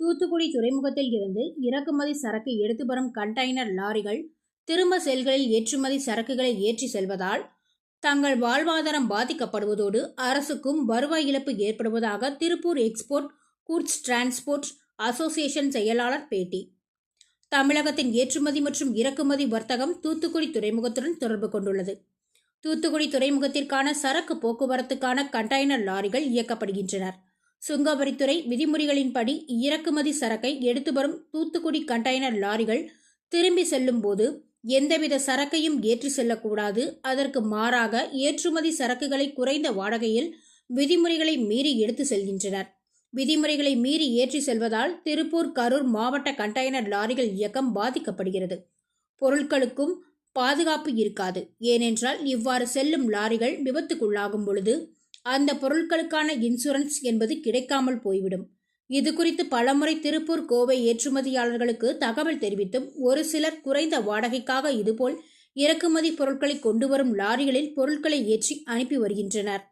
தூத்துக்குடி துறைமுகத்தில் இருந்து இறக்குமதி சரக்கு எடுத்து வரும் கண்டெய்னர் லாரிகள் திரும்ப செல்களில் ஏற்றுமதி சரக்குகளை ஏற்றி செல்வதால் தங்கள் வாழ்வாதாரம் பாதிக்கப்படுவதோடு அரசுக்கும் வருவாய் இழப்பு ஏற்படுவதாக Tiruppur export goods transport association செயலாளர் பேட்டி. தமிழகத்தின் ஏற்றுமதி மற்றும் இறக்குமதி வர்த்தகம் தூத்துக்குடி துறைமுகத்துடன் தொடர்பு கொண்டுள்ளது. தூத்துக்குடி துறைமுகத்திற்கான சரக்கு போக்குவரத்துக்கான கண்டெய்னர் லாரிகள் இயக்கப்படுகின்றனர். சுங்கவரித்துறை விதிமுறைகளின்படி இறக்குமதி சரக்கை எடுத்து வரும் தூத்துக்குடி கண்டெய்னர் லாரிகள் திரும்பி செல்லும் போது எந்தவித சரக்கையும் ஏற்றி செல்லக்கூடாது. அதற்கு மாறாக ஏற்றுமதி சரக்குகளை குறைந்த வாடகையில் விதிமுறைகளை மீறி எடுத்து செல்கின்றனர். விதிமுறைகளை மீறி ஏற்றி செல்வதால் திருப்பூர் கரூர் மாவட்ட கண்டெய்னர் லாரிகள் இயக்கம் பாதிக்கப்படுகிறது. பொருட்களுக்கும் பாதுகாப்பு இருக்காது. ஏனென்றால் இவ்வாறு செல்லும் லாரிகள் விபத்துக்குள்ளாகும் பொழுது அந்த பொருட்களுக்கான இன்சூரன்ஸ் என்பது கிடைக்காமல் போய்விடும். இது குறித்து பலமுறை திருப்பூர் கோவை ஏற்றுமதியாளர்களுக்கு தகவல் தெரிவித்தும் ஒரு சிலர் குறைந்த வாடகைக்காக இதுபோல் இறக்குமதி பொருட்களை கொண்டு வரும் லாரிகளில் பொருட்களை ஏற்றி அனுப்பி வருகின்றனர்.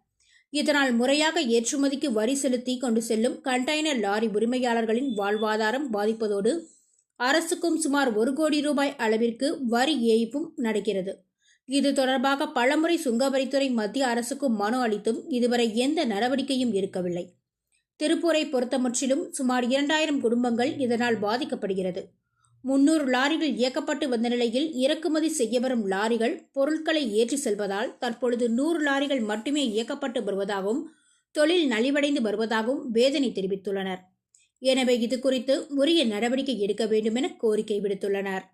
இதனால் முறையாக ஏற்றுமதிக்கு வரி செலுத்தி கொண்டு செல்லும் கண்டெய்னர் லாரி உரிமையாளர்களின் வாழ்வாதாரம் பாதிப்பதோடு அரசுக்கும் சுமார் ஒரு கோடி ரூபாய் அளவிற்கு வரி ஏய்ப்பும் நடக்கிறது. இது தொடர்பாக பலமுறை சுங்கவரித்துறை மத்திய அரசுக்கும் மனு அளித்தும் இதுவரை எந்த நடவடிக்கையும் இருக்கவில்லை திருப்பூரை பொறுத்தமற்றிலும் சுமார் இரண்டாயிரம் குடும்பங்கள் இதனால் பாதிக்கப்படுகிறது. முன்னூறு லாரிகள் இயக்கப்பட்டு வந்த நிலையில் இறக்குமதி செய்ய வரும் லாரிகள் பொருட்களை ஏற்றி செல்வதால் தற்பொழுது நூறு லாரிகள் மட்டுமே இயக்கப்பட்டு வருவதாகவும் தொழில் நலிவடைந்து வருவதாகவும் வேதனை தெரிவித்துள்ளனர். எனவே இது குறித்து உரிய நடவடிக்கை எடுக்க வேண்டும் என கோரிக்கை விடுத்துள்ளனர்.